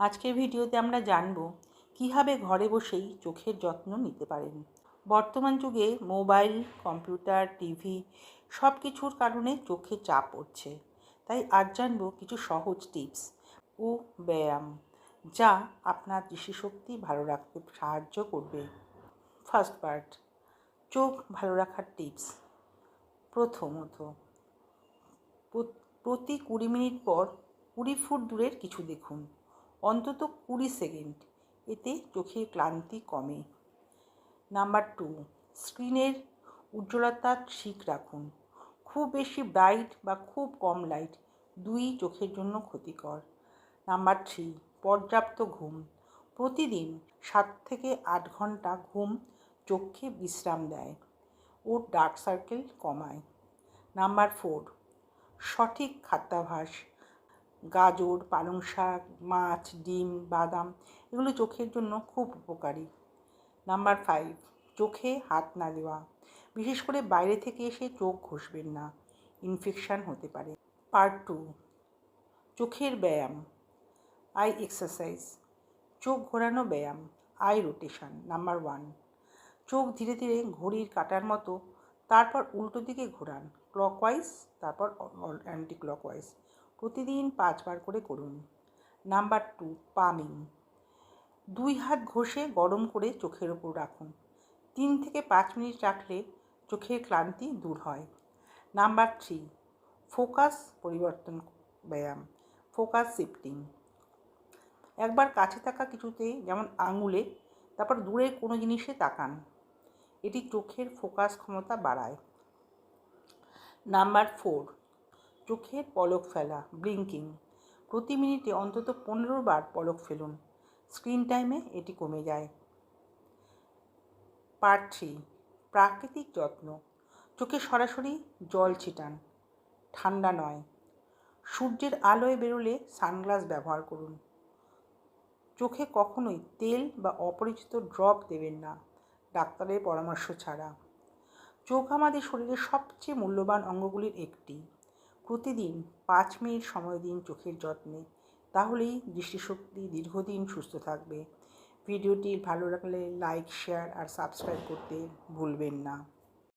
আজকের ভিডিওতে আমরা জানব কীভাবে ঘরে বসেই চোখের যত্ন নিতে পারেন। বর্তমান যুগে মোবাইল, কম্পিউটার, টিভি সব কিছুর কারণে চোখে চাপ পড়ছে। তাই আজ জানব কিছু সহজ টিপস ও ব্যায়াম যা আপনার দৃষ্টিশক্তি ভালো রাখতে সাহায্য করবে। ফার্স্ট পার্ট, চোখ ভালো রাখার টিপস। প্রথমত, প্রতি কুড়ি মিনিট পর কুড়ি ফুট দূরের কিছু দেখুন। অন্তত কুড়ি সেকেন্ড। এতে চোখের ক্লান্তি কমে। নাম্বার টু, স্ক্রিনের উজ্জ্বলতা ঠিক রাখুন। খুব বেশি ব্রাইট বা খুব কম লাইট দুই চোখের জন্য ক্ষতিকর। নাম্বার থ্রি, পর্যাপ্ত ঘুম। প্রতিদিন সাত থেকে আট ঘণ্টা ঘুম চোখে বিশ্রাম দেয় ও ডার্ক সার্কেল কমায়। নাম্বার ফোর, সঠিক খাদ্যাভাস গাজর, পালং শাক, মাছ, ডিম, বাদাম এগুলো চোখের জন্য খুব উপকারী। নাম্বার ফাইভ চোখে হাত না দেওয়া। বিশেষ করে বাইরে থেকে এসে চোখ ঘষবেন না। ইনফেকশান হতে পারে। পার্ট টু চোখের ব্যায়াম। আই এক্সারসাইজ চোখ ঘোরানো ব্যায়াম আই রোটেশন নাম্বার ওয়ান চোখ ধীরে ধীরে ঘড়ির কাটার মতো, তারপর উল্টো দিকে ঘোরান। ক্লকওয়াইজ তারপর অ্যান্টি ক্লকওয়াইজ প্রতিদিন পাঁচবার করে করুন। Number two, palming. দুই হাত ঘষে গরম করে চোখের ওপর রাখুন। তিন থেকে পাঁচ মিনিট রাখলে চোখের ক্লান্তি দূর হয়। নাম্বার থ্রি, ফোকাস পরিবর্তন ব্যায়াম, ফোকাস শিফটিং। একবার কাছে থাকা কিছুতে যেমন আঙুলে, তারপর দূরের কোনো জিনিসে তাকান। এটি চোখের ফোকাস ক্ষমতা বাড়ায়। নাম্বার ফোর চোখের পলক ফেলা ব্লিঙ্কিং প্রতি মিনিটে অন্তত পনেরো বার পলক ফেলুন। স্ক্রিন টাইমে এটি কমে যায়। পার্ট থ্রি প্রাকৃতিক যত্ন। চোখে সরাসরি জল ছিটান। ঠান্ডা নয়। সূর্যের আলোয় বেরোলে সানগ্লাস ব্যবহার করুন। চোখে কখনোই তেল বা অপরিচিত ড্রপ দেবেন না। ডাক্তারের পরামর্শ ছাড়া। চোখ আমাদের শরীরের সবচেয়ে মূল্যবান অঙ্গগুলির একটি। প্রতিদিন পাঁচ মিনিট সময় দিন চোখের যত্নে, তাহলেই দৃষ্টিশক্তি দীর্ঘদিন সুস্থ থাকবে। ভিডিওটি ভালো লাগলে লাইক শেয়ার আর সাবস্ক্রাইব করতে ভুলবেন না।